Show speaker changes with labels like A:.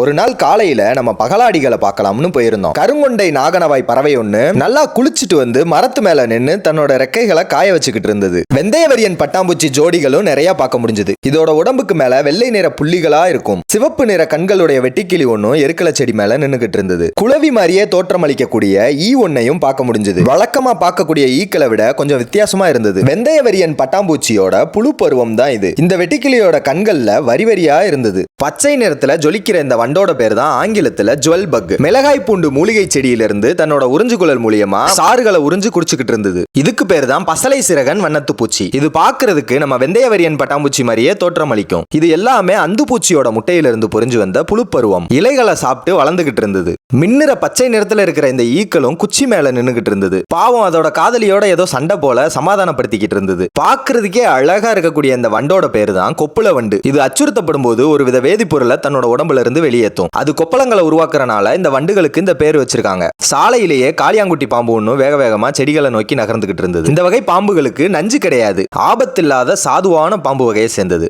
A: ஒரு நாள் காலையில நம்ம பகலாடிகளை பார்க்கலாம்னு போயிருந்தோம். கருங்கொண்டை நாகனவாய் பறவை ஒண்ணு நல்லா குளிச்சுட்டு வந்து மரத்து மேல நின்று தன்னோட ரெக்கைகளை காய வச்சுக்கிட்டு இருந்தது. வெந்தயவரியன் பட்டாம்பூச்சி ஜோடிகளும் நிறைய பார்க்க முடிஞ்சது. இதோட உடம்புக்கு மேல வெள்ளை நிற புள்ளிகளா இருக்கும். சிவப்பு நிற கண்களுடைய வெட்டிக்கிளி ஒன்னும் எருக்கல செடி மேல நின்னுகிட்டு இருந்தது. குளவி மாதிரியே தோற்றமளிக்கக்கூடிய ஈ ஒன்னையும் பார்க்க முடிஞ்சது. வழக்கமா பார்க்கக்கூடிய ஈக்களை விட கொஞ்சம் வித்தியாசமா இருந்தது. வெந்தயவரியன் பட்டாம்பூச்சியோட புழு பருவம் தான் இது. இந்த வெட்டிக்கிளியோட கண்கள்ல வரி வரியா இருந்தது. பச்சை நிறத்துல ஜொலிக்கிற இந்த வண்டோட பேர் தான் ஆங்கிலத்துல ஜுவல் பக். மிளகாய் பூண்டு மூலிகை செடியிலிருந்து தன்னோட உறிஞ்சுகுழல் மூலியமா சாறுகளை உறிஞ்சு குடிச்சுக்கிட்டு இருந்தது. இதுக்கு பேர் தான் பசலை சிறகன் வண்ணத்து பூச்சி. இது பாக்குறதுக்கு நம்ம வெந்தயவரியன் பட்டாம்பூச்சி மாதிரியே தோற்றம் அளிக்கும். இது எல்லாமே அந்து பூச்சியோட முட்டையிலிருந்து பொறிஞ்சு வந்த புழுப்பருவம். இலைகளை சாப்பிட்டு வளர்ந்துகிட்டு இருந்தது. மின்னிற பச்சை நிறத்துல இருக்கிற இந்த ஈக்களும் குச்சி மேல நின்னுகிட்டு இருந்தது. பாவம் அதோட காதலியோட ஏதோ சண்டை போல சமாதானப்படுத்திக்கிட்டு இருந்தது. பாக்குறதுக்கே அழகா இருக்கக்கூடிய இந்த வண்டோட பேரு தான் கொப்புள வண்டு. இது அச்சுறுத்தப்படும் போது ஒரு வித வேதிப்பொருளை தன்னோட உடம்புல இருந்து வெளியே வெளியேற்றும் அது கொப்பளங்களை உருவாக்குறனால இந்த வண்டுகளுக்கு இந்த பேர் வச்சிருக்காங்க. சாலையிலேயே காளியாங்குட்டி பாம்பு ஒன்று வேக வேகமா செடிகளை நோக்கி நகர்ந்துகிட்டு இருந்தது. இந்த வகை பாம்புகளுக்கு நஞ்சு கிடையாது. ஆபத்தில்லாத சாதுவான பாம்பு வகையை சேர்ந்தது.